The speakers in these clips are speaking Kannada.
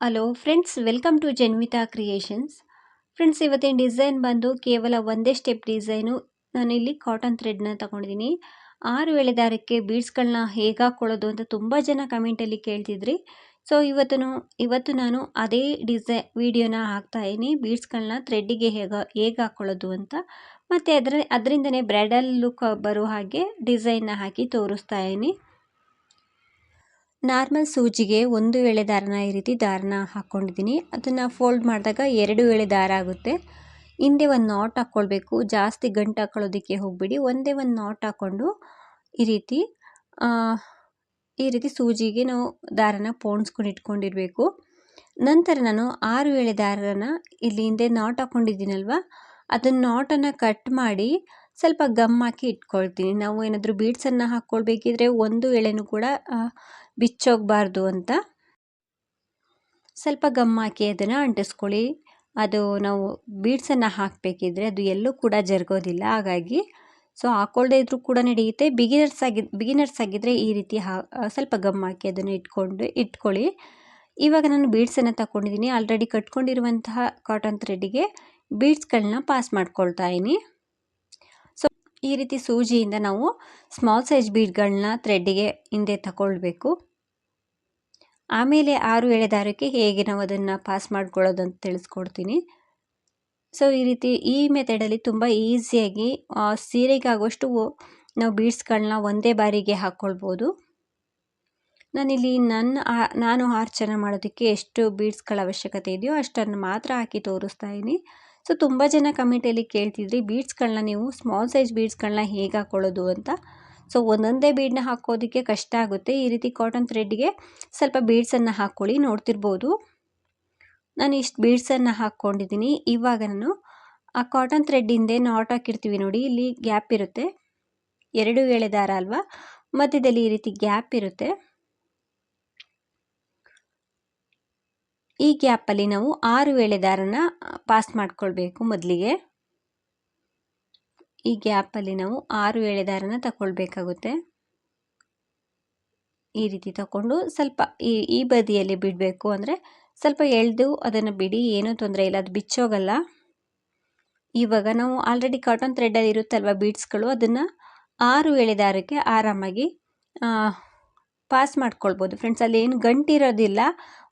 Hello friends welcome to Janvita creations friends ಇವತ್ತಿನ ಡಿಸೈನ್ ಬಂದು ಕೇವಲ ಒಂದೇ ಸ್ಟೆಪ್ ಡಿಸೈನು ನಾನಿಲ್ಲಿ ಕಾಟನ್ ಥ್ರೆಡ್ನ ತಗೊಂಡಿದ್ದೀನಿ ಆರು ಎಳೆ ದಾರಕ್ಕೆ ಬೀಡ್ಸ್ಗಳನ್ನ ಹೇಗೆ ಹಾಕ್ಕೊಳ್ಳೋದು ಅಂತ ತುಂಬ ಜನ ಕಮೆಂಟಲ್ಲಿ ಕೇಳ್ತಿದ್ರಿ. ಸೊ ಇವತ್ತು ಇವತ್ತು ನಾನು ಅದೇ ಡಿಸೈ ವಿಡಿಯೋನ ಹಾಕ್ತಾ ಇದ್ದೀನಿ ಬೀಡ್ಸ್ಗಳನ್ನ ಥ್ರೆಡ್ಡಿಗೆ ಹೇಗೆ ಹೇಗೆ ಹಾಕ್ಕೊಳ್ಳೋದು ಅಂತ. ಮತ್ತು ಅದರ, ಅದರಿಂದನೇ ಬ್ರೈಡಲ್ ಲುಕ್ ಬರೋ ಹಾಗೆ ಡಿಸೈನ್ನ ಹಾಕಿ ತೋರಿಸ್ತಾ ಇದ್ದೀನಿ ನಾರ್ಮಲ್ ಸೂಜಿಗೆ ಒಂದು ಎಳೆ ದಾರನ ಈ ರೀತಿ ದಾರನ ಹಾಕ್ಕೊಂಡಿದ್ದೀನಿ. ಅದನ್ನು ಫೋಲ್ಡ್ ಮಾಡಿದಾಗ ಎರಡು ಎಳೆ ದಾರ ಆಗುತ್ತೆ. ಹಿಂದೆ ಒಂದು ನಾಟ್ ಹಾಕ್ಕೊಳ್ಬೇಕು. ಜಾಸ್ತಿ ಗಂಟು ಹಾಕ್ಕೊಳ್ಳೋದಕ್ಕೆ ಹೋಗ್ಬಿಡಿ. ಒಂದೇ ಒಂದು ನಾಟ್ ಹಾಕ್ಕೊಂಡು ಈ ರೀತಿ ಈ ರೀತಿ ಸೂಜಿಗೆ ನಾವು ದಾರನ ಪೋಣಿಸ್ಕೊಂಡು ಇಟ್ಕೊಂಡಿರಬೇಕು. ನಂತರ ನಾನು ಆರು ಎಳೆ ದಾರನ ಇಲ್ಲಿ ಹಿಂದೆ ನಾಟ್ ಹಾಕ್ಕೊಂಡಿದ್ದೀನಲ್ವ? ಅದನ್ನು ನಾಟನ್ನು ಕಟ್ ಮಾಡಿ ಸ್ವಲ್ಪ ಗಮ್ ಹಾಕಿ ಇಟ್ಕೊಳ್ತೀನಿ. ನಾವು ಏನಾದರೂ ಬೀಡ್ಸನ್ನು ಹಾಕ್ಕೊಳ್ಬೇಕಿದ್ರೆ ಒಂದು ಎಳೆನೂ ಕೂಡ ಬಿಚ್ಚೋಗಬಾರ್ದು ಅಂತ. ಸ್ವಲ್ಪ ಗಮ್ ಹಾಕಿ ಅದನ್ನು ಅಂಟಿಸ್ಕೊಳ್ಳಿ. ಅದು ನಾವು ಬೀಡ್ಸನ್ನು ಹಾಕಬೇಕಿದ್ರೆ ಅದು ಎಲ್ಲೂ ಕೂಡ ಜರುಗೋದಿಲ್ಲ. ಹಾಗಾಗಿ, ಸೊ ಹಾಕ್ಕೊಳ್ಳದೇ ಇದ್ರೂ ಕೂಡ ನಡೆಯುತ್ತೆ. ಬಿಗಿನರ್ಸ್ ಆಗಿ ಬಿಗಿನರ್ಸ್ ಆಗಿದ್ದರೆ ಈ ರೀತಿ ಹಾ ಸ್ವಲ್ಪ ಗಮ್ ಹಾಕಿ ಅದನ್ನು ಇಟ್ಕೊಂಡು, ಇಟ್ಕೊಳ್ಳಿ. ಇವಾಗ ನಾನು ಬೀಡ್ಸನ್ನು ತಗೊಂಡಿದ್ದೀನಿ ಆಲ್ರೆಡಿ ಕಟ್ಕೊಂಡಿರುವಂತಹ ಕಾಟನ್ ಥ್ರೆಡ್ಡಿಗೆ ಬೀಡ್ಸ್ಗಳನ್ನ ಪಾಸ್ ಮಾಡ್ಕೊಳ್ತಾ ಇದ್ದೀನಿ. ಸೊ ಈ ರೀತಿ ಸೂಜಿಯಿಂದ ನಾವು ಸ್ಮಾಲ್ ಸೈಜ್ ಬೀಡ್ಗಳನ್ನ ಥ್ರೆಡ್ಡಿಗೆ ಹಿಂದೆ ತಗೊಳ್ಬೇಕು ಆಮೇಲೆ ಆರು ಎಳೆ ದಾರಕ್ಕೆ ಹೇಗೆ ನಾವು ಅದನ್ನು ಪಾಸ್ ಮಾಡ್ಕೊಳ್ಳೋದು ಅಂತ ತಿಳಿಸ್ಕೊಡ್ತೀನಿ. ಸೊ ಈ ರೀತಿ ಈ ಮೆಥಡಲ್ಲಿ ತುಂಬ ಈಸಿಯಾಗಿ ಸೀರೆಗೆ ಆಗುವಷ್ಟು ನಾವು ಬೀಡ್ಸ್ಗಳನ್ನ ಒಂದೇ ಬಾರಿಗೆ ಹಾಕ್ಕೊಳ್ಬೋದು ನಾನಿಲ್ಲಿ ನನ್ನ ನಾನು ಆರ್ಚನೆ ಮಾಡೋದಕ್ಕೆ ಎಷ್ಟು ಬೀಡ್ಸ್ಗಳ ಅವಶ್ಯಕತೆ ಇದೆಯೋ ಅಷ್ಟನ್ನು ಮಾತ್ರ ಹಾಕಿ ತೋರಿಸ್ತಾ ಇದ್ದೀನಿ ಸೊ ತುಂಬ ಜನ ಕಮೆಂಟಲ್ಲಿ ಕೇಳ್ತಿದ್ರಿ ಬೀಡ್ಸ್ಗಳನ್ನ ನೀವು ಸ್ಮಾಲ್ ಸೈಜ್ ಬೀಡ್ಸ್ಗಳನ್ನ ಹೇಗೆ ಹಾಕ್ಕೊಳ್ಳೋದು ಅಂತ? ಸೊ ಒಂದೊಂದೇ ಬೀಡನ್ನ ಹಾಕೋದಕ್ಕೆ ಕಷ್ಟ ಆಗುತ್ತೆ. ಈ ರೀತಿ ಕಾಟನ್ ಥ್ರೆಡ್ಗೆ ಸ್ವಲ್ಪ ಬೀಡ್ಸನ್ನು ಹಾಕ್ಕೊಳ್ಳಿ ನೋಡ್ತಿರ್ಬೋದು. ನಾನು ಇಷ್ಟು ಬೀಡ್ಸನ್ನು ಹಾಕ್ಕೊಂಡಿದ್ದೀನಿ. ಇವಾಗ ನಾನು ಆ ಕಾಟನ್ ಥ್ರೆಡ್ ಹಿಂದೆ ನಾಟ್ ಹಾಕಿರ್ತೀವಿ ನೋಡಿ, ಇಲ್ಲಿ ಗ್ಯಾಪ್ ಇರುತ್ತೆ. ಎರಡು ಎಳೆದಾರ ಅಲ್ವಾ? ಮಧ್ಯದಲ್ಲಿ ಈ ರೀತಿ ಗ್ಯಾಪ್ ಇರುತ್ತೆ. ಈ ಗ್ಯಾಪಲ್ಲಿ ನಾವು ಆರು ವೇಳೆ ದಾರನ ಪಾಸ್ ಮಾಡ್ಕೊಳ್ಬೇಕು ಮೊದಲಿಗೆ. ಈ ಗ್ಯಾಪಲ್ಲಿ ನಾವು ಆರು ವೇಳೆ ದಾರನ ತಗೊಳ್ಬೇಕಾಗುತ್ತೆ ಈ ರೀತಿ ತಗೊಂಡು ಸ್ವಲ್ಪ ಈ ಈ ಬದಿಯಲ್ಲಿ ಬಿಡಬೇಕು ಅಂದರೆ ಸ್ವಲ್ಪ ಎಳೆದು ಅದನ್ನು ಬಿಡಿ, ಏನೂ ತೊಂದರೆ ಇಲ್ಲ, ಅದು ಬಿಚ್ಚೋಗಲ್ಲ. ಇವಾಗ ನಾವು ಆಲ್ರೆಡಿ ಕಾಟನ್ ಥ್ರೆಡ್ಡಲ್ಲಿ ಇರುತ್ತಲ್ವ ಬೀಡ್ಸ್ಗಳು ಅದನ್ನು ಆರು ಎಳೆ ದಾರಕ್ಕೆ ಆರಾಮಾಗಿ ಪಾಸ್ ಮಾಡ್ಕೊಳ್ಬೋದು. ಫ್ರೆಂಡ್ಸ್ ಅಲ್ಲಿ ಏನು ಗಂಟಿರೋದಿಲ್ಲ.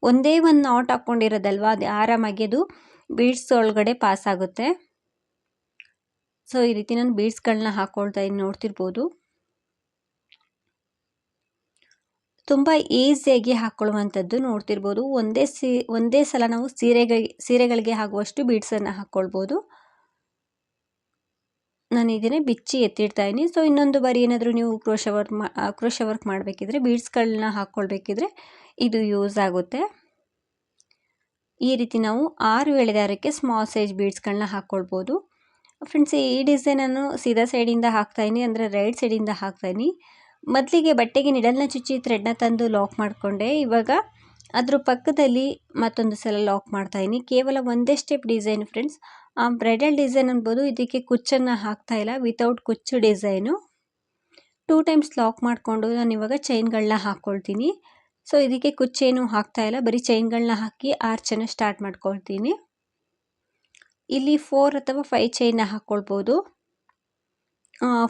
ಒಂದೇ ಒಂದು ನಾಟ್ ಹಾಕ್ಕೊಂಡಿರೋದಲ್ವ ಅದು ಆರಾಮಾಗಿ ಅದು ಬೀಡ್ಸ್ ಒಳಗಡೆ ಪಾಸ್ ಆಗುತ್ತೆ. ಸೊ ಈ ರೀತಿ ನಾನು ಬೀಡ್ಸ್ಗಳನ್ನ ಹಾಕ್ಕೊಳ್ತಾ ಇದ್ದೀನಿ ನೋಡ್ತಿರ್ಬೋದು. ತುಂಬ ಈಸಿಯಾಗಿ ಹಾಕ್ಕೊಳ್ಳುವಂಥದ್ದು ನೋಡ್ತಿರ್ಬೋದು. ಒಂದೇ ಸೀ, ಒಂದೇ ಸಲ ನಾವು ಸೀರೆಗಳಿಗೆ ಸೀರೆಗಳಿಗೆ ಆಗುವಷ್ಟು ಬೀಡ್ಸನ್ನು ಹಾಕ್ಕೊಳ್ಬೋದು ನಾನು ಇದನ್ನೇ ಬಿಚ್ಚಿ ಎತ್ತಿಡ್ತಾ ಸೊ ಇನ್ನೊಂದು ಬಾರಿ ಏನಾದರೂ ನೀವು ಕ್ರೋಶ ವರ್ಕ್ ಮಾ ಕ್ರೋಶ ವರ್ಕ್ ಮಾಡಬೇಕಿದ್ರೆ ಬೀಡ್ಸ್ಗಳನ್ನ ಹಾಕ್ಕೊಳ್ಬೇಕಿದ್ರೆ ಇದು ಯೂಸ್ ಆಗುತ್ತೆ. ಈ ರೀತಿ ನಾವು ಆರು ಎಳೆದಾರಕ್ಕೆ ಸ್ಮಾಲ್ ಸೈಜ್ ಬೀಡ್ಸ್ಗಳನ್ನ ಹಾಕ್ಕೊಳ್ಬೋದು ಫ್ರೆಂಡ್ಸ್ ಈ ಡಿಸೈನನ್ನು ಸೀದಾ ಸೈಡಿಂದ ಹಾಕ್ತಾಯಿನಿ ಅಂದರೆ ರೈಟ್ ಸೈಡಿಂದ ಹಾಕ್ತಾಯಿನಿ ಮೊದಲಿಗೆ ಬಟ್ಟೆಗೆ ನಿಡಲ್ನ ಚುಚ್ಚಿ ಥ್ರೆಡ್ನ ತಂದು ಲಾಕ್ ಮಾಡಿಕೊಂಡೆ. ಇವಾಗ ಅದ್ರ ಪಕ್ಕದಲ್ಲಿ ಮತ್ತೊಂದು ಸಲ ಲಾಕ್ ಮಾಡ್ತಾಯಿನಿ ಕೇವಲ ಒಂದೇ step design friends bridal design ಅನ್ಬೋದು. ಇದಕ್ಕೆ ಕುಚ್ಚನ್ನು ಹಾಕ್ತಾ ಇಲ್ಲ. ವಿತೌಟ್ ಕುಚ್ಚು ಡಿಸೈನು ಟೂ ಟೈಮ್ಸ್ ಲಾಕ್ ಮಾಡಿಕೊಂಡು ನಾನು ಇವಾಗ ಚೈನ್ಗಳನ್ನ ಹಾಕ್ಕೊಳ್ತೀನಿ ಸೊ ಇದಕ್ಕೆ ಕುಚ್ಚೇನು ಹಾಕ್ತಾ ಇಲ್ಲ. ಬರೀ ಚೈನ್ಗಳನ್ನ ಹಾಕಿ ಆರ್ಚನ್ನು ಸ್ಟಾರ್ಟ್ ಮಾಡ್ಕೊಳ್ತೀನಿ. ಇಲ್ಲಿ ಫೋರ್ ಅಥವಾ ಫೈವ್ ಚೈನ್ನ ಹಾಕ್ಕೊಳ್ಬೋದು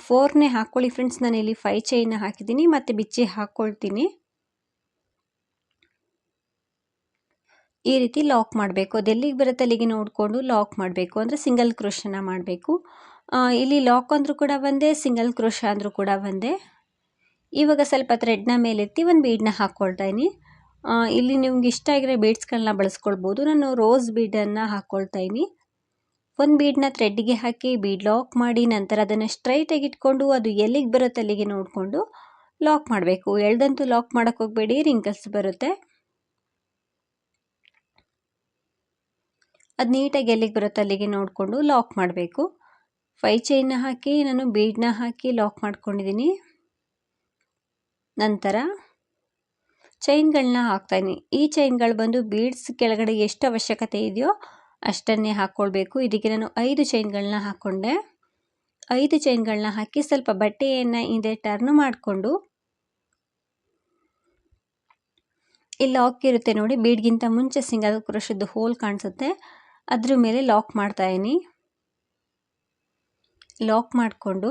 ಫೋರ್ನೇ ಹಾಕ್ಕೊಳ್ಳಿ ಫ್ರೆಂಡ್ಸ್ ನಾನು ಇಲ್ಲಿ ಫೈವ್ ಚೈನ್ನ ಹಾಕಿದ್ದೀನಿ. ಮತ್ತು ಬಿಚ್ಚಿ ಹಾಕ್ಕೊಳ್ತೀನಿ ಈ ರೀತಿ ಲಾಕ್ ಮಾಡಬೇಕು. ಅದೆಲ್ಲಿಗೆ ಬರುತ್ತೆ? ಅಲ್ಲಿಗೆ ನೋಡಿಕೊಂಡು ಲಾಕ್ ಮಾಡಬೇಕು. ಅಂದರೆ ಸಿಂಗಲ್ ಕ್ರೋಶನ ಮಾಡಬೇಕು. ಇಲ್ಲಿ ಲಾಕ್ ಅಂದರೂ ಕೂಡ ಒಂದೇ ಸಿಂಗಲ್ ಕ್ರೋಶ ಅಂದರೂ ಕೂಡ ಒಂದೇ ಇವಾಗ ಸ್ವಲ್ಪ ಥ್ರೆಡ್ನ ಮೇಲೆತ್ತಿ ಒಂದು ಬೀಡನ್ನ ಹಾಕ್ಕೊಳ್ತಾ ಇದ್ದೀನಿ. ಇಲ್ಲಿ ನಿಮ್ಗೆ ಇಷ್ಟ ಆಗಿರೋ ಬೀಡ್ಸ್ಗಳನ್ನ ಬಳಸ್ಕೊಳ್ಬೋದು. ನಾನು ರೋಸ್ ಬೀಡನ್ನು ಹಾಕ್ಕೊಳ್ತಾ ಇದ್ದೀನಿ. ಒಂದು ಬೀಡನ್ನ ಥ್ರೆಡ್ಗೆ ಹಾಕಿ ಬೀಡ್ ಲಾಕ್ ಮಾಡಿ, ನಂತರ ಅದನ್ನು ಸ್ಟ್ರೈಟಾಗಿ ಇಟ್ಕೊಂಡು ಅದು ಎಲ್ಲಿಗೆ ಬರುತ್ತೆ ಅಲ್ಲಿಗೆ ನೋಡಿಕೊಂಡು ಲಾಕ್ ಮಾಡಬೇಕು. ಎಳ್ದಂತೂ ಲಾಕ್ ಮಾಡೋಕ್ಕೆ ಹೋಗಬೇಡಿ ರಿಂಕಲ್ಸ್ ಬರುತ್ತೆ. ಅದು ನೀಟಾಗಿ ಎಲ್ಲಿಗೆ ಬರುತ್ತೆ ಅಲ್ಲಿಗೆ ನೋಡಿಕೊಂಡು ಲಾಕ್ ಮಾಡಬೇಕು. ಫೈ ಚೈನ್ನ ಹಾಕಿ, ನಾನು ಬೀಡನ್ನ ಹಾಕಿ ಲಾಕ್ ಮಾಡ್ಕೊಂಡಿದ್ದೀನಿ ನಂತರ ಚೈನ್ಗಳನ್ನ ಹಾಕ್ತಾಯಿದ್ದೀನಿ ಈ ಚೈನ್ಗಳು ಬಂದು ಬೀಡ್ಸ್ ಕೆಳಗಡೆ ಎಷ್ಟು ಅವಶ್ಯಕತೆ ಇದೆಯೋ ಅಷ್ಟನ್ನೇ ಹಾಕ್ಕೊಳ್ಬೇಕು ಇದಕ್ಕೆ ನಾನು ಐದು ಚೈನ್ಗಳನ್ನ ಹಾಕ್ಕೊಂಡೆ ಐದು ಚೈನ್ಗಳನ್ನ ಹಾಕಿ ಸ್ವಲ್ಪ ಬಟ್ಟೆಯನ್ನು ಹಿಂದೆ ಟರ್ನ್ ಮಾಡಿಕೊಂಡು ಇಲ್ಲಿ ಲಾಕ್ ಇರುತ್ತೆ ನೋಡಿ ಬೀಡ್ಗಿಂತ ಮುಂಚೆ ಸಿಂಗಲ್ ಕ್ರೋಶದ್ದು ಹೋಲ್ ಕಾಣಿಸುತ್ತೆ. ಅದ್ರ ಮೇಲೆ ಲಾಕ್ ಮಾಡ್ತಾಯಿನಿ ಲಾಕ್ ಮಾಡಿಕೊಂಡು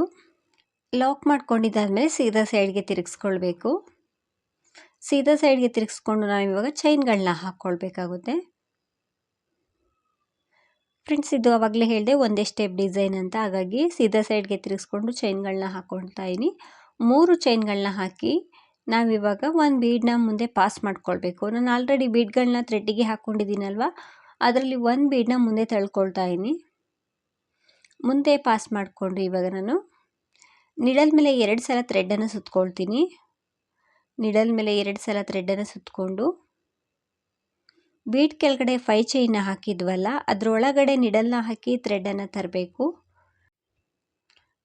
ಲಾಕ್ ಮಾಡ್ಕೊಂಡಿದ್ದಾದಮೇಲೆ ಸೀದಾ ಸೈಡ್ಗೆ ತಿರುಗಿಸ್ಕೊಳ್ಬೇಕು. ಸೀದಾ ಸೈಡ್ಗೆ ತಿರುಗಿಸ್ಕೊಂಡು ನಾವು ಇವಾಗ ಚೈನ್ಗಳನ್ನ ಹಾಕ್ಕೊಳ್ಬೇಕಾಗುತ್ತೆ ಫ್ರೆಂಡ್ಸ್ ಇದು ಆವಾಗಲೇ ಹೇಳಿದೆ, ಒಂದೇ ಸ್ಟೆಪ್ ಡಿಸೈನ್ ಅಂತ. ಹಾಗಾಗಿ ಸೀದಾ ಸೈಡ್ಗೆ ತಿರುಗಿಸ್ಕೊಂಡು ಚೈನ್ಗಳನ್ನ ಹಾಕ್ಕೊಳ್ತಾ ಇದ್ದೀನಿ. ಮೂರು ಚೈನ್ಗಳನ್ನ ಹಾಕಿ ನಾವಿವಾಗ ಒಂದು ಬೀಡನ್ನ ಮುಂದೆ ಪಾಸ್ ಮಾಡ್ಕೊಳ್ಬೇಕು. ನಾನು ಆಲ್ರೆಡಿ ಬೀಡ್ಗಳನ್ನ ಥ್ರೆಡ್ಡಿಗೆ ಹಾಕ್ಕೊಂಡಿದ್ದೀನಲ್ವ ಅದರಲ್ಲಿ ಒಂದು ಬೀಡನ್ನ ಮುಂದೆ ತಳ್ಕೊಳ್ತಾ ಇದ್ದೀನಿ. ಮುಂದೆ ಪಾಸ್ ಮಾಡಿಕೊಂಡು ಇವಾಗ ನಾನು ನಿಡಲ್ ಮೇಲೆ ಎರಡು ಸಲ ಥ್ರೆಡ್ಡನ್ನು ಸುತ್ಕೊಳ್ತೀನಿ. ನಿಡಲ್ ಮೇಲೆ ಎರಡು ಸಲ ಥ್ರೆಡ್ಡನ್ನು ಸುತ್ತಕೊಂಡು ಬೀಟ್ ಕೆಳಗಡೆ ಫೈ ಚೈನ್ನ ಹಾಕಿದ್ವಲ್ಲ, ಅದರೊಳಗಡೆ ನಿಡಲ್ನ ಹಾಕಿ ಥ್ರೆಡ್ಡನ್ನು ತರಬೇಕು.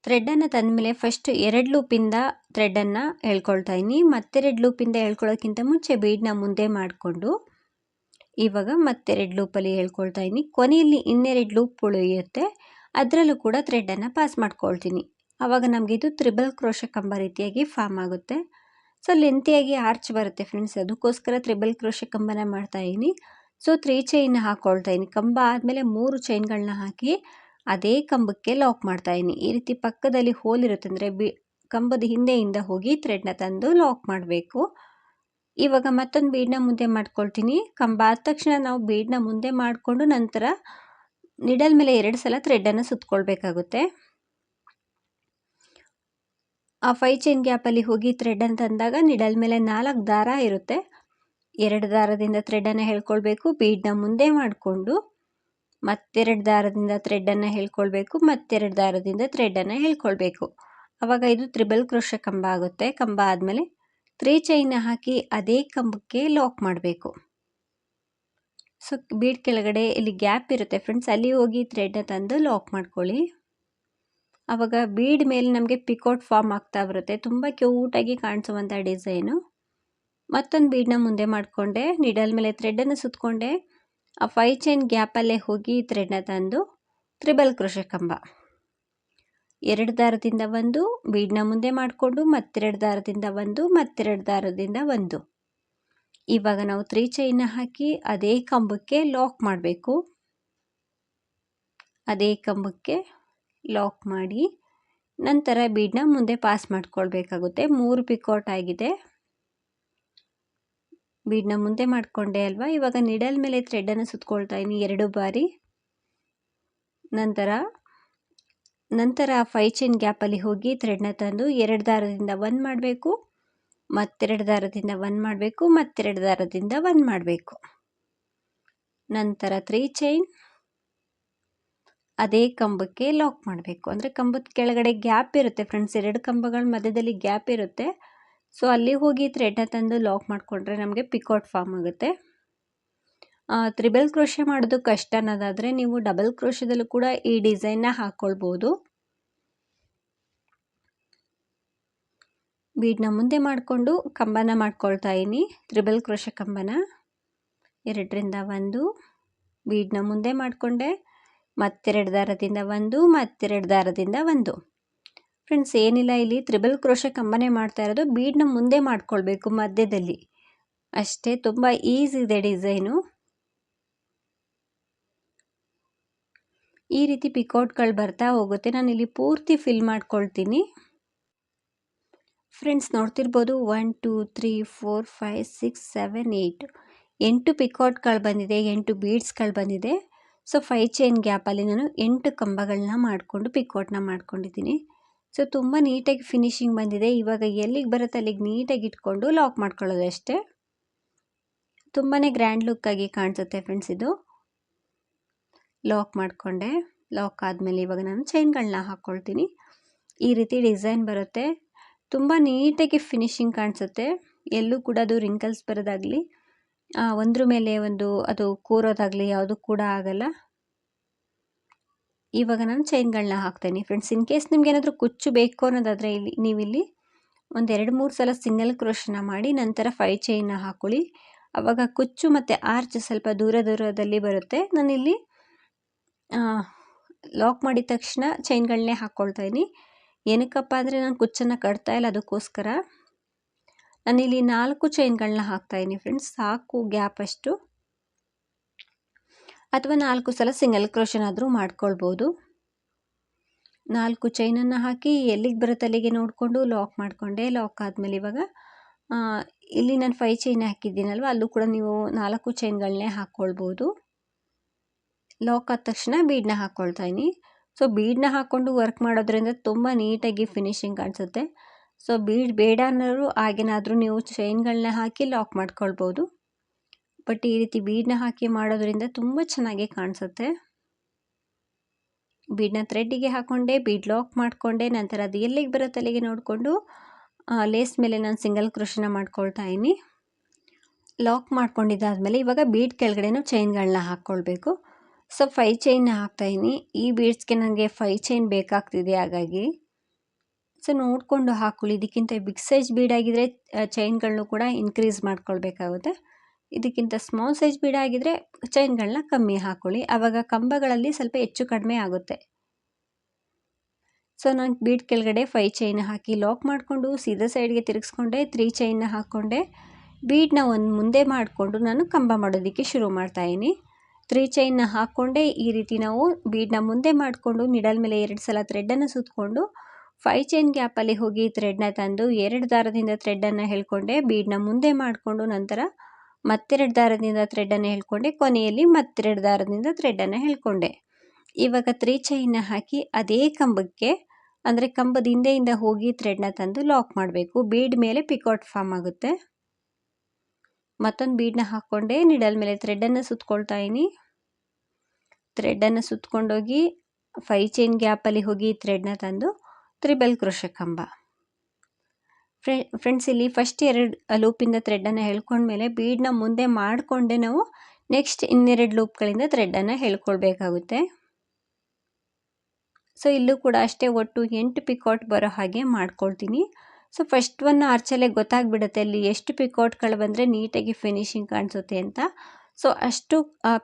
ಥ್ರೆಡ್ಡನ್ನು ತಂದಮೇಲೆ ಫಸ್ಟ್ ಎರಡು ಲೂಪಿಂದ ಥ್ರೆಡ್ಡನ್ನು ಹೇಳ್ಕೊಳ್ತಾ ಇದ್ದೀನಿ. ಮತ್ತೆರಡು ಲೂಪಿಂದ ಹೇಳ್ಕೊಳ್ಳೋಕ್ಕಿಂತ ಮುಂಚೆ ಬೀಡನ್ನ ಮುಂದೆ ಮಾಡಿಕೊಂಡು ಇವಾಗ ಮತ್ತೆರಡು ಲೂಪಲ್ಲಿ ಹೇಳ್ಕೊಳ್ತಾ ಇದ್ದೀನಿ. ಕೊನೆಯಲ್ಲಿ ಇನ್ನೆರಡು ಲೂಪ್ ಉಳಿಯುತ್ತೆ. ಅದರಲ್ಲೂ ಕೂಡ ಥ್ರೆಡ್ಡನ್ನು ಪಾಸ್ ಮಾಡ್ಕೊಳ್ತೀನಿ. ಆವಾಗ ಇದು ತ್ರಿಬಲ್ ಕ್ರೋಶ ಕಂಬ ರೀತಿಯಾಗಿ ಫಾರ್ಮ್ ಆಗುತ್ತೆ. ಸೊ ಲೆಂತಿಯಾಗಿ ಆರ್ಚ್ ಬರುತ್ತೆ ಫ್ರೆಂಡ್ಸ್ ಅದಕ್ಕೋಸ್ಕರ ತ್ರಿಬಲ್ ಕ್ರೋಶ ಕಂಬನ ಮಾಡ್ತಾ ಇದ್ದೀನಿ. ಸೊ ತ್ರೀ ಚೈನ್ ಹಾಕ್ಕೊಳ್ತಾ ಇದ್ದೀನಿ. ಕಂಬ ಆದಮೇಲೆ ಮೂರು ಚೈನ್ಗಳನ್ನ ಹಾಕಿ ಅದೇ ಕಂಬಕ್ಕೆ ಲಾಕ್ ಮಾಡ್ತಾ ಇದ್ದೀನಿ. ಈ ರೀತಿ ಪಕ್ಕದಲ್ಲಿ ಹೋಲ್ ಇರುತ್ತೆ ಅಂದರೆ ಬಿ ಕಂಬದ ಹಿಂದೆಯಿಂದ ಹೋಗಿ ಥ್ರೆಡ್ನ ತಂದು ಲಾಕ್ ಮಾಡಬೇಕು. ಇವಾಗ ಮತ್ತೊಂದು ಬೀಡನ್ನ ಮುಂದೆ ಮಾಡ್ಕೊಳ್ತೀನಿ. ಕಂಬ ಆದ ತಕ್ಷಣ ನಾವು ಬೀಡನ್ನ ಮುಂದೆ ಮಾಡಿಕೊಂಡು ನಂತರ ನಿಡಲ್ ಮೇಲೆ ಎರಡು ಸಲ ಥ್ರೆಡ್ಡನ್ನು ಸುತ್ತಕೊಳ್ಬೇಕಾಗುತ್ತೆ ಆ ಫೈ ಚೈನ್ ಗ್ಯಾಪಲ್ಲಿ ಹೋಗಿ ಥ್ರೆಡ್ಡನ್ನು ತಂದಾಗ ನಿಡಲ್ ಮೇಲೆ ನಾಲ್ಕು ದಾರ ಇರುತ್ತೆ. ಎರಡು ದಾರದಿಂದ ಥ್ರೆಡನ್ನು ಹೇಳ್ಕೊಳ್ಬೇಕು ಬೀಡನ್ನ ಮುಂದೆ ಮಾಡಿಕೊಂಡು ಮತ್ತೆರಡು ದಾರದಿಂದ ಥ್ರೆಡ್ಡನ್ನು ಹೇಳ್ಕೊಳ್ಬೇಕು, ಮತ್ತೆರಡು ದಾರದಿಂದ ಥ್ರೆಡ್ಡನ್ನು ಹೇಳ್ಕೊಳ್ಬೇಕು. ಆವಾಗ ಇದು ತ್ರಿಬಲ್ ಕ್ರೋಶ ಕಂಬ ಆಗುತ್ತೆ. ಕಂಬ ಆದಮೇಲೆ ತ್ರೀ ಚೈನ ಹಾಕಿ ಅದೇ ಕಂಬಕ್ಕೆ ಲಾಕ್ ಮಾಡಬೇಕು. ಸೊ ಬೀಡ್ ಕೆಳಗಡೆ ಇಲ್ಲಿ ಗ್ಯಾಪ್ ಇರುತ್ತೆ ಫ್ರೆಂಡ್ಸ್ ಅಲ್ಲಿ ಹೋಗಿ ಥ್ರೆಡ್ನ ತಂದು ಲಾಕ್ ಮಾಡ್ಕೊಳ್ಳಿ. ಆವಾಗ ಬೀಡ್ ಮೇಲೆ ನಮಗೆ ಪಿಕೋಟ್ ಫಾರ್ಮ್ ಆಗ್ತಾ ಬರುತ್ತೆ. ತುಂಬ ಕ್ಯೂಟಾಗಿ ಕಾಣಿಸುವಂಥ ಡಿಸೈನು ಮತ್ತೊಂದು ಬೀಡನ್ನ ಮುಂದೆ ಮಾಡಿಕೊಂಡೆ. ನಿಡಲ್ ಮೇಲೆ ಥ್ರೆಡನ್ನು ಸುತ್ತಕೊಂಡೆ ಆ ಫೈ ಚೈನ್ ಗ್ಯಾಪಲ್ಲೇ ಹೋಗಿ ಥ್ರೆಡ್ನ ತಂದು ತ್ರಿಬಲ್ ಕೃಷಿ ಕಂಬ. ಎರಡು ದಾರದಿಂದ ಒಂದು, ಬೀಡ್ನ ಮುಂದೆ ಮಾಡಿಕೊಂಡು ಮತ್ತೆರಡು ದಾರದಿಂದ ಒಂದು, ಮತ್ತೆರಡು ದಾರದಿಂದ ಒಂದು. ಇವಾಗ ನಾವು ತ್ರೀ ಚೈನ ಹಾಕಿ ಅದೇ ಕಂಬಕ್ಕೆ ಲಾಕ್ ಮಾಡಬೇಕು. ಅದೇ ಕಂಬಕ್ಕೆ ಲಾಕ್ ಮಾಡಿ ನಂತರ ಬೀಡನ್ನ ಮುಂದೆ ಪಾಸ್ ಮಾಡ್ಕೊಳ್ಬೇಕಾಗುತ್ತೆ. ಮೂರು ಪಿಕೌಟ್ ಆಗಿದೆ. ಬೀಡ್ನ ಮುಂದೆ ಮಾಡಿಕೊಂಡೆ ಅಲ್ವಾ? ಇವಾಗ ನಿಡಲ್ ಮೇಲೆ ಥ್ರೆಡನ್ನು ಸುತ್ಕೊಳ್ತಾ ಇದ್ದೀನಿ ಎರಡು ಬಾರಿ. ನಂತರ ನಂತರ ಫೈ ಚೈನ್ ಗ್ಯಾಪಲ್ಲಿ ಹೋಗಿ ಥ್ರೆಡ್ನ ತಂದು ಎರಡು ದಾರದಿಂದ ಒಂದು ಮಾಡಬೇಕು, ಮತ್ತೆರಡು ದಾರದಿಂದ ಒಂದು ಮಾಡಬೇಕು, ಮತ್ತೆರಡು ದಾರದಿಂದ ಒಂದು ಮಾಡಬೇಕು. ನಂತರ ತ್ರೀ ಚೈನ್ ಅದೇ ಕಂಬಕ್ಕೆ ಲಾಕ್ ಮಾಡಬೇಕು. ಅಂದರೆ ಕಂಬದ ಕೆಳಗಡೆ ಗ್ಯಾಪ್ ಇರುತ್ತೆ ಫ್ರೆಂಡ್ಸ್ ಎರಡು ಕಂಬಗಳ ಮಧ್ಯದಲ್ಲಿ ಗ್ಯಾಪ್ ಇರುತ್ತೆ. ಸೊ ಅಲ್ಲಿ ಹೋಗಿ ಥ್ರೆಡ್ನ ತಂದು ಲಾಕ್ ಮಾಡಿಕೊಂಡ್ರೆ ನಮಗೆ ಪಿಕೌಟ್ ಫಾರ್ಮ್ ಆಗುತ್ತೆ. ತ್ರಿಬಲ್ ಕ್ರೋಶೆ ಮಾಡೋದು ಕಷ್ಟ ಅನ್ನೋದಾದರೆ ನೀವು ಡಬಲ್ ಕ್ರೋಶದಲ್ಲೂ ಕೂಡ ಈ ಡಿಸೈನ್ನ ಹಾಕ್ಕೊಳ್ಬೋದು ಬೀಡ್ನ ಮುಂದೆ ಮಾಡಿಕೊಂಡು ಕಂಬನ ಮಾಡ್ಕೊಳ್ತಾ ಇದ್ದೀನಿ. ತ್ರಿಬಲ್ ಕ್ರೋಶ ಕಂಬನ. ಎರಡರಿಂದ ಒಂದು. ಬೀಡ್ನ ಮುಂದೆ ಮಾಡಿಕೊಂಡೆ. ಮತ್ತೆರಡು ದಾರದಿಂದ ಒಂದು, ಮತ್ತೆರಡು ದಾರದಿಂದ ಒಂದು. ಫ್ರೆಂಡ್ಸ್, ಏನಿಲ್ಲ ಇಲ್ಲಿ ತ್ರಿಬಲ್ ಕ್ರೋಶ ಕಂಬನೆ ಮಾಡ್ತಾ ಇರೋದು. ಬೀಡ್ನ ಮುಂದೆ ಮಾಡ್ಕೊಳ್ಬೇಕು ಮಧ್ಯದಲ್ಲಿ. ಅಷ್ಟೇ, ತುಂಬ ಈಸಿ ಇದೆ ಡಿಸೈನು. ಈ ರೀತಿ ಪಿಕೌಟ್ಗಳು ಬರ್ತಾ ಹೋಗುತ್ತೆ. ನಾನು ಇಲ್ಲಿ ಪೂರ್ತಿ ಫಿಲ್ ಮಾಡ್ಕೊಳ್ತೀನಿ. ಫ್ರೆಂಡ್ಸ್, ನೋಡ್ತಿರ್ಬೋದು one, two, three, four, five, six, seven, eight, ಎಂಟು ಪಿಕೌಟ್ಗಳು ಬಂದಿದೆ, ಎಂಟು ಬೀಡ್ಸ್ಗಳು ಬಂದಿದೆ. ಸೊ ಫೈ ಚೈನ್ ಗ್ಯಾಪಲ್ಲಿ ನಾನು ಎಂಟು ಕಂಬಗಳನ್ನ ಮಾಡಿಕೊಂಡು ಪಿಕೌಟ್ನ ಮಾಡ್ಕೊಂಡಿದ್ದೀನಿ. ಸೊ, ತುಂಬ ನೀಟಾಗಿ ಫಿನಿಶಿಂಗ್ ಬಂದಿದೆ. ಇವಾಗ ಎಲ್ಲಿಗೆ ಬರುತ್ತೆ ಅಲ್ಲಿಗೆ ನೀಟಾಗಿ ಇಟ್ಕೊಂಡು ಲಾಕ್ ಮಾಡ್ಕೊಳ್ಳೋದು ಅಷ್ಟೇ. ತುಂಬಾ ಗ್ರ್ಯಾಂಡ್ ಲುಕ್ಕಾಗಿ ಕಾಣಿಸುತ್ತೆ ಫ್ರೆಂಡ್ಸ್ ಇದು. ಲಾಕ್ ಮಾಡಿಕೊಂಡೆ. ಲಾಕ್ ಆದಮೇಲೆ ಇವಾಗ ನಾನು ಚೈನ್ಗಳನ್ನ ಹಾಕ್ಕೊಳ್ತೀನಿ ಈ ರೀತಿ ಡಿಸೈನ್ ಬರುತ್ತೆ. ತುಂಬ ನೀಟಾಗಿ ಫಿನಿಶಿಂಗ್ ಕಾಣಿಸುತ್ತೆ. ಎಲ್ಲೂ ಕೂಡ ಅದು ರಿಂಕಲ್ಸ್ ಬರೋದಾಗಲಿ ಒಂದ್ರ ಮೇಲೆ ಒಂದು ಅದು ಕೂರೋದಾಗಲಿ ಯಾವುದು ಕೂಡ ಆಗಲ್ಲ. ಇವಾಗ ನಾನು ಚೈನ್ಗಳನ್ನ ಹಾಕ್ತೇನೆ ಫ್ರೆಂಡ್ಸ್ ಇನ್ ಕೇಸ್ ನಿಮ್ಗೆ ಏನಾದರೂ ಕುಚ್ಚು ಬೇಕು ಅನ್ನೋದಾದರೆ ಇಲ್ಲಿ, ನೀವಿಲ್ಲಿ ಒಂದು ಎರಡು ಮೂರು ಸಲ ಸಿಂಗಲ್ ಕ್ರೋಶನ ಮಾಡಿ ನಂತರ ಫೈ ಚೈನ್ನ ಹಾಕೊಳ್ಳಿ. ಅವಾಗ ಕುಚ್ಚು ಮತ್ತು ಆರ್ಚ್ ಸ್ವಲ್ಪ ದೂರ ದೂರದಲ್ಲಿ ಬರುತ್ತೆ. ನಾನಿಲ್ಲಿ ಲಾಕ್ ಮಾಡಿದ ತಕ್ಷಣ ಚೈನ್ಗಳನ್ನೇ ಹಾಕ್ಕೊಳ್ತಾ ಇದ್ದೀನಿ. ಏನಕ್ಕಪ್ಪ ಅಂದರೆ ನಾನು ಕುಚ್ಚನ್ನು ಕಟ್ತಾ ಇಲ್ಲ ಅದಕ್ಕೋಸ್ಕರ. ನಾನಿಲ್ಲಿ ನಾಲ್ಕು ಚೈನ್ಗಳನ್ನ ಹಾಕ್ತಾಯಿದ್ದೀನಿ ಫ್ರೆಂಡ್ಸ್ ಸಾಕು ಗ್ಯಾಪ್ ಅಷ್ಟು. ಅಥವಾ ನಾಲ್ಕು ಸಲ ಸಿಂಗಲ್ ಕ್ರೋಶನಾದರೂ ಮಾಡ್ಕೊಳ್ಬೋದು. ನಾಲ್ಕು ಚೈನನ್ನು ಹಾಕಿ ಎಲ್ಲಿಗೆ ಬರುತ್ತೆ ಅಲ್ಲಿಗೆ ನೋಡಿಕೊಂಡು ಲಾಕ್ ಮಾಡಿಕೊಂಡೆ. ಲಾಕ್ ಆದಮೇಲೆ ಇವಾಗ ಇಲ್ಲಿ ನಾನು ಫೈ ಚೈನ್ ಹಾಕಿದ್ದೀನಲ್ವ, ಅಲ್ಲೂ ಕೂಡ ನೀವು ನಾಲ್ಕು ಚೈನ್ಗಳನ್ನೇ ಹಾಕ್ಕೊಳ್ಬೋದು ಲಾಕ್ ಆದ ತಕ್ಷಣ ಬೀಡನ್ನ ಹಾಕ್ಕೊಳ್ತಾ ಇದ್ದೀನಿ ಸೊ ಬೀಡನ್ನ ಹಾಕ್ಕೊಂಡು ವರ್ಕ್ ಮಾಡೋದ್ರಿಂದ ತುಂಬ ನೀಟಾಗಿ ಫಿನಿಶಿಂಗ್ ಕಾಣಿಸುತ್ತೆ. ಸೊ ಬೀಡ್ ಬೇಡ ಅನ್ನೋರು ಹಾಗೇನಾದರೂ ನೀವು ಚೈನ್ಗಳನ್ನ ಹಾಕಿ ಲಾಕ್ ಮಾಡ್ಕೊಳ್ಬೋದು. ಬಟ್ ಈ ರೀತಿ ಬೀಡನ್ನ ಹಾಕಿ ಮಾಡೋದ್ರಿಂದ ತುಂಬ ಚೆನ್ನಾಗಿ ಕಾಣಿಸುತ್ತೆ. ಬೀಡನ್ನ ಥ್ರೆಡ್ಡಿಗೆ ಹಾಕ್ಕೊಂಡೆ ಬೀಡ್ ಲಾಕ್ ಮಾಡಿಕೊಂಡೆ, ನಂತರ ಅದು ಎಲ್ಲಿಗೆ ಬರುತ್ತೆ ಅಲ್ಲಿಗೆ ನೋಡಿಕೊಂಡು ಲೇಸ್ ಮೇಲೆ ನಾನು ಸಿಂಗಲ್ ಕ್ರೋಶನ ಮಾಡ್ಕೊಳ್ತಾ ಇದ್ದೀನಿ ಲಾಕ್ ಮಾಡ್ಕೊಂಡಿದ್ದಾದಮೇಲೆ ಇವಾಗ ಬೀಡ್ ಕೆಳಗಡೆನೂ ಚೈನ್ಗಳನ್ನ ಹಾಕ್ಕೊಳ್ಬೇಕು. ಸೊ ಫೈ ಚೈನ್ ಹಾಕ್ತಾಯಿದ್ದೀನಿ ಈ ಬೀಡ್ಸ್ಗೆ ನನಗೆ ಫೈ ಚೈನ್ ಬೇಕಾಗ್ತಿದೆ, ಹಾಗಾಗಿ. ಸೊ ನೋಡಿಕೊಂಡು ಹಾಕೊಳ್ಳಿ. ಇದಕ್ಕಿಂತ ಬಿಗ್ ಸೈಜ್ ಬೀಡಾಗಿದ್ದರೆ ಚೈನ್ಗಳನ್ನೂ ಕೂಡ ಇನ್ಕ್ರೀಸ್ ಮಾಡ್ಕೊಳ್ಬೇಕಾಗುತ್ತೆ. ಇದಕ್ಕಿಂತ ಸ್ಮಾಲ್ ಸೈಜ್ ಬೀಡ್ ಆಗಿದ್ದರೆ ಚೈನ್ಗಳನ್ನ ಕಮ್ಮಿ ಹಾಕೊಳ್ಳಿ. ಆವಾಗ ಕಂಬಗಳಲ್ಲಿ ಸ್ವಲ್ಪ ಹೆಚ್ಚು ಕಡಿಮೆ ಆಗುತ್ತೆ. ಸೊ ನಾನು ಬೀಡ್ ಕೆಳಗಡೆ ಫೈ ಚೈನ್ ಹಾಕಿ ಲಾಕ್ ಮಾಡಿಕೊಂಡು, ಸೀದಾ ಸೈಡ್ಗೆ ತಿರುಗಿಸ್ಕೊಂಡೆ ತ್ರೀ ಚೈನ್ನ ಹಾಕ್ಕೊಂಡೆ. ಬೀಡನ್ನ ಒಂದು ಮುಂದೆ ಮಾಡಿಕೊಂಡು, ನಾನು ಕಂಬ ಮಾಡೋದಕ್ಕೆ ಶುರು ಮಾಡ್ತಾಯಿದ್ದೀನಿ ತ್ರೀ ಚೈನ್ನ ಹಾಕ್ಕೊಂಡೇ ಈ ರೀತಿ ನಾವು ಬೀಡನ್ನ ಮುಂದೆ ಮಾಡಿಕೊಂಡು ನಿಡಲ್ ಮೇಲೆ ಎರಡು ಸಲ ಥ್ರೆಡ್ಡನ್ನು ಸುತ್ತಕೊಂಡು ಫೈ ಚೈನ್ ಗ್ಯಾಪಲ್ಲಿ ಹೋಗಿ ಥ್ರೆಡ್ನ ತಂದು ಎರಡು ದಾರದಿಂದ ಥ್ರೆಡ್ಡನ್ನು ಹೇಳ್ಕೊಂಡೆ ಬೀಡನ್ನ ಮುಂದೆ ಮಾಡಿಕೊಂಡು ನಂತರ ಮತ್ತೆರಡು ದಾರದಿಂದ ಥ್ರೆಡ್ಡನ್ನು ಹೇಳ್ಕೊಂಡೆ ಕೊನೆಯಲ್ಲಿ ಮತ್ತೆರಡು ದಾರದಿಂದ ಥ್ರೆಡ್ಡನ್ನು ಹೇಳ್ಕೊಂಡೆ. ಇವಾಗ ತ್ರೀ ಚೈನ್ನ ಹಾಕಿ ಅದೇ ಕಂಬಕ್ಕೆ ಅಂದರೆ ಕಂಬದ ಹಿಂದೆಯಿಂದ ಹೋಗಿ ಥ್ರೆಡ್ನ ತಂದು ಲಾಕ್ ಮಾಡಬೇಕು. ಬೀಡ್ ಮೇಲೆ ಪಿಕೌಟ್ ಫಾರ್ಮ್ ಆಗುತ್ತೆ. ಮತ್ತೊಂದು ಬೀಡನ್ನ ಹಾಕ್ಕೊಂಡೆ ನಿಡಲ್ ಮೇಲೆ ಥ್ರೆಡ್ಡನ್ನು ಸುತ್ಕೊಳ್ತಾ ಇದ್ದೀನಿ ಥ್ರೆಡ್ಡನ್ನು ಸುತ್ಕೊಂಡೋಗಿ ಫೈ ಚೈನ್ ಗ್ಯಾಪಲ್ಲಿ ಹೋಗಿ ಥ್ರೆಡ್ನ ತಂದು ತ್ರಿಬಲ್ ಕ್ರೋಶ ಕಂಬ ಫ್ರೆ ಫ್ರೆಂಡ್ಸ್ ಇಲ್ಲಿ ಫಸ್ಟ್ ಎರಡು ಲೂಪಿಂದ ಥ್ರೆಡ್ಡನ್ನು ಹೇಳ್ಕೊಂಡ್ಮೇಲೆ ಬೀಡನ್ನ ಮುಂದೆ ಮಾಡಿಕೊಂಡೆ ನಾವು ನೆಕ್ಸ್ಟ್ ಇನ್ನೆರಡು ಲೂಪ್ಗಳಿಂದ ಥ್ರೆಡ್ಡನ್ನು ಹೇಳ್ಕೊಳ್ಬೇಕಾಗುತ್ತೆ. ಸೊ ಇಲ್ಲೂ ಕೂಡ ಅಷ್ಟೇ ಒಟ್ಟು ಎಂಟು ಪಿಕಾಟ್ ಬರೋ ಹಾಗೆ ಮಾಡ್ಕೊಳ್ತೀನಿ. ಸೊ ಫಸ್ಟ್ ಒನ್ ಆರ್ಚಲ್ಲೇ ಗೊತ್ತಾಗ್ಬಿಡುತ್ತೆ ಅಲ್ಲಿ ಎಷ್ಟು ಪಿಕೌಟ್ಗಳು ಬಂದರೆ ನೀಟಾಗಿ ಫಿನಿಶಿಂಗ್ ಕಾಣಿಸುತ್ತೆ ಅಂತ. ಸೊ ಅಷ್ಟು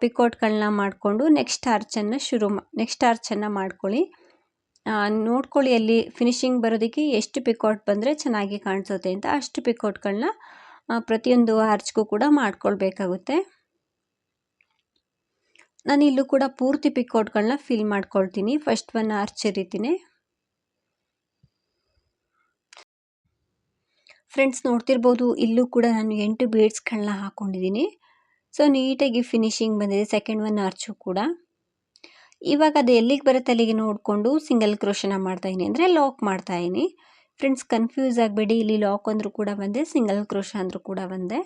ಪಿಕೋಟ್ಗಳನ್ನ ಮಾಡಿಕೊಂಡು ನೆಕ್ಸ್ಟ್ ಆರ್ಚನ್ನು ಶುರು ನೆಕ್ಸ್ಟ್ ಆರ್ಚನ್ನು ಮಾಡ್ಕೊಳ್ಳಿ. ನೋಡ್ಕೊಳ್ಳಿ ಅಲ್ಲಿ ಫಿನಿಶಿಂಗ್ ಬರೋದಕ್ಕೆ ಎಷ್ಟು ಪಿಕೋಟ್ ಬಂದರೆ ಚೆನ್ನಾಗಿ ಕಾಣಿಸುತ್ತೆ ಅಂತ ಅಷ್ಟು ಪಿಕೋಟ್ಗಳನ್ನ ಪ್ರತಿಯೊಂದು ಆರ್ಚ್ಗೂ ಕೂಡ ಮಾಡ್ಕೊಳ್ಬೇಕಾಗುತ್ತೆ. ನಾನು ಇಲ್ಲೂ ಕೂಡ ಪೂರ್ತಿ ಪಿಕೋಟ್ಗಳನ್ನ ಫಿಲ್ ಮಾಡ್ಕೊಳ್ತೀನಿ. ಫಸ್ಟ್ ಒನ್ ಆರ್ಚ್ ಇರಿತೀನಿ ಫ್ರೆಂಡ್ಸ್ ನೋಡ್ತಿರ್ಬೋದು ಇಲ್ಲೂ ಕೂಡ ನಾನು ಎಂಟು ಬೀಡ್ಸ್ಗಳನ್ನ ಹಾಕ್ಕೊಂಡಿದ್ದೀನಿ ಸೊ ನೀಟಾಗಿ ಫಿನಿಶಿಂಗ್ ಬಂದಿದೆ ಸೆಕೆಂಡ್ ಒನ್ ಆರ್ಚು ಕೂಡ. ಇವಾಗ ಅದು ಎಲ್ಲಿಗೆ ಬರುತ್ತೆ ಅಲ್ಲಿಗೆ ನೋಡಿಕೊಂಡು ಸಿಂಗಲ್ ಕ್ರೋಶನ ಮಾಡ್ತಾಯಿನಿ ಅಂದರೆ ಲಾಕ್ ಮಾಡ್ತಾಯಿನಿ ಫ್ರೆಂಡ್ಸ್ ಕನ್ಫ್ಯೂಸ್ ಆಗಬೇಡಿ, ಇಲ್ಲಿ ಲಾಕ್ ಅಂದರೂ ಕೂಡ ಬಂದೆ ಸಿಂಗಲ್ ಕ್ರೋಶ ಅಂದರೂ ಕೂಡ ಬಂದೆ.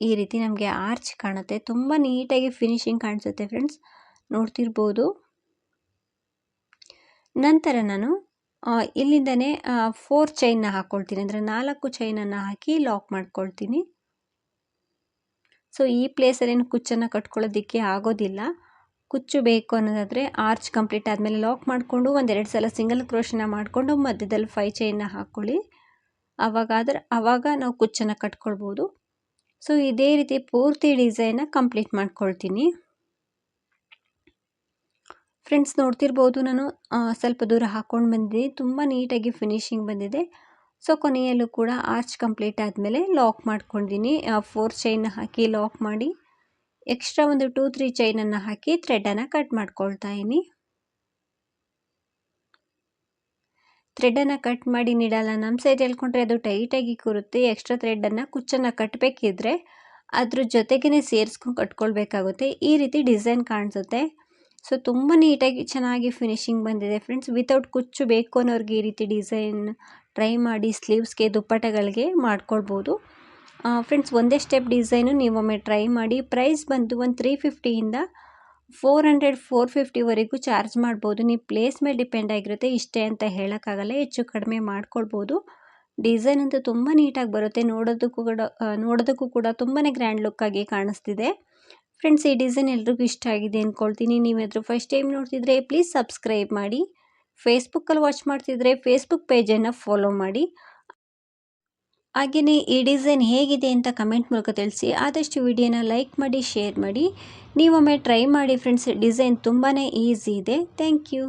ಈ ರೀತಿ ನಮಗೆ ಆರ್ಚ್ ಕಾಣುತ್ತೆ, ತುಂಬ ನೀಟಾಗಿ ಫಿನಿಶಿಂಗ್ ಕಾಣಿಸುತ್ತೆ ಫ್ರೆಂಡ್ಸ್ ನೋಡ್ತಿರ್ಬೋದು. ನಂತರ ನಾನು ಇಲ್ಲಿಂದನೇ ಫೋರ್ ಚೈನ್ನ ಹಾಕ್ಕೊಳ್ತೀನಿ ಅಂದರೆ ನಾಲ್ಕು ಚೈನನ್ನು ಹಾಕಿ ಲಾಕ್ ಮಾಡ್ಕೊಳ್ತೀನಿ. ಸೊ ಈ ಪ್ಲೇಸಲ್ಲೇನು ಕುಚ್ಚನ್ನು ಕಟ್ಕೊಳ್ಳೋದಕ್ಕೆ ಆಗೋದಿಲ್ಲ. ಕುಚ್ಚು ಬೇಕು ಅನ್ನೋದಾದರೆ ಆರ್ಚ್ ಕಂಪ್ಲೀಟ್ ಆದಮೇಲೆ ಲಾಕ್ ಮಾಡಿಕೊಂಡು ಒಂದೆರಡು ಸಲ ಸಿಂಗಲ್ ಕ್ರೋಶನ ಮಾಡಿಕೊಂಡು ಮಧ್ಯದಲ್ಲಿ ಫೈ ಚೈನ್ನ ಹಾಕ್ಕೊಳ್ಳಿ ಆವಾಗಾದ್ರೆ ಆವಾಗ ನಾವು ಕುಚ್ಚನ್ನು ಕಟ್ಕೊಳ್ಬೋದು. ಸೊ ಇದೇ ರೀತಿ ಪೂರ್ತಿ ಡಿಸೈನ್ನ ಕಂಪ್ಲೀಟ್ ಮಾಡ್ಕೊಳ್ತೀನಿ. ಫ್ರೆಂಡ್ಸ್ ನೋಡ್ತಿರ್ಬೋದು ನಾನು ಸ್ವಲ್ಪ ದೂರ ಹಾಕ್ಕೊಂಡು ಬಂದಿದ್ದೀನಿ. ತುಂಬ ನೀಟಾಗಿ ಫಿನಿಶಿಂಗ್ ಬಂದಿದೆ. ಸೊ, ಕೊನೆಯಲ್ಲೂ ಕೂಡ ಆರ್ಚ್ ಕಂಪ್ಲೀಟ್ ಆದಮೇಲೆ ಲಾಕ್ ಮಾಡ್ಕೊಂಡಿದ್ದೀನಿ. ಫೋರ್ ಚೈನ್ ಹಾಕಿ ಲಾಕ್ ಮಾಡಿ ಎಕ್ಸ್ಟ್ರಾ ಒಂದು ಟೂ ತ್ರೀ ಚೈನನ್ನು ಹಾಕಿ ಥ್ರೆಡನ್ನು ಕಟ್ ಮಾಡ್ಕೊಳ್ತಾ ಇದ್ದೀನಿ. ಥ್ರೆಡನ್ನು ಕಟ್ ಮಾಡಿ ನೀಡಲ್ಲ. ನಮ್ಮ ಸೈಡ್ ಹೇಳ್ಕೊಂಡ್ರೆ ಅದು ಟೈಟಾಗಿ ಕೂರುತ್ತೆ. ಎಕ್ಸ್ಟ್ರಾ ಥ್ರೆಡನ್ನು ಕುಚ್ಚನ್ನು ಕಟ್ಟಬೇಕಿದ್ರೆ ಅದ್ರ ಜೊತೆಗೇ ಸೇರಿಸ್ಕೊಂಡು ಕಟ್ಕೊಳ್ಬೇಕಾಗುತ್ತೆ. ಈ ರೀತಿ ಡಿಸೈನ್ ಕಾಣಿಸುತ್ತೆ. ಸೊ ತುಂಬ ನೀಟಾಗಿ ಚೆನ್ನಾಗಿ ಫಿನಿಶಿಂಗ್ ಬಂದಿದೆ. ಫ್ರೆಂಡ್ಸ್ ವಿತೌಟ್ ಕುಚ್ಚು ಬೇಕು ಅನ್ನೋರಿಗೆ ಈ ರೀತಿ ಡಿಸೈನ್ ಟ್ರೈ ಮಾಡಿ ಸ್ಲೀವ್ಸ್ಗೆ, ದುಪ್ಪಟ್ಟಗಳಿಗೆ ಮಾಡ್ಕೊಳ್ಬೋದು. ಫ್ರೆಂಡ್ಸ್, ಒಂದೇ ಸ್ಟೆಪ್ ಡಿಸೈನು ನೀವೊಮ್ಮೆ ಟ್ರೈ ಮಾಡಿ. ಪ್ರೈಸ್ ಬಂದು ಒಂದು ತ್ರೀ ಫಿಫ್ಟಿಯಿಂದ ಫೋರ್ ಹಂಡ್ರೆಡ್, ಫೋರ್ ಫಿಫ್ಟಿವರೆಗೂ ಚಾರ್ಜ್ ಮಾಡ್ಬೋದು. ನೀವು ಪ್ಲೇಸ್ ಮೇಲೆ ಡಿಪೆಂಡ್ ಆಗಿರುತ್ತೆ, ಇಷ್ಟೇ ಅಂತ ಹೇಳೋಕ್ಕಾಗಲ್ಲ, ಹೆಚ್ಚು ಕಡಿಮೆ ಮಾಡ್ಕೊಳ್ಬೋದು. ಡಿಸೈನ್ ಅಂತೂ ತುಂಬ ನೀಟಾಗಿ ಬರುತ್ತೆ. ನೋಡೋದಕ್ಕೂ ಕೂಡ ನೋಡೋದಕ್ಕೂ ಕೂಡ ತುಂಬಾ ಗ್ರ್ಯಾಂಡ್ ಲುಕ್ಕಾಗಿ ಕಾಣಿಸ್ತಿದೆ. ಫ್ರೆಂಡ್ಸ್, ಈ ಡಿಸೈನ್ ಎಲ್ರಿಗೂ ಇಷ್ಟ ಆಗಿದೆ ಅಂದ್ಕೊಳ್ತೀನಿ ನೀವೇನಾದರೂ ಫಸ್ಟ್ ಟೈಮ್ ನೋಡ್ತಿದ್ರೆ, ಪ್ಲೀಸ್ ಸಬ್ಸ್ಕ್ರೈಬ್ ಮಾಡಿ. ಫೇಸ್ಬುಕ್ಕಲ್ಲಿ ವಾಚ್ ಮಾಡ್ತಿದ್ರೆ ಫೇಸ್ಬುಕ್ ಪೇಜನ್ನು ಫಾಲೋ ಮಾಡಿ. ಹಾಗೆಯೇ ಈ ಡಿಸೈನ್ ಹೇಗಿದೆ ಅಂತ ಕಮೆಂಟ್ ಮೂಲಕ ತಿಳಿಸಿ. ಆದಷ್ಟು ವಿಡಿಯೋನ ಲೈಕ್ ಮಾಡಿ ಶೇರ್ ಮಾಡಿ. ನೀವೊಮ್ಮೆ ಟ್ರೈ ಮಾಡಿ ಫ್ರೆಂಡ್ಸ್ ಡಿಸೈನ್ ತುಂಬಾ ಈಸಿ ಇದೆ. Thank you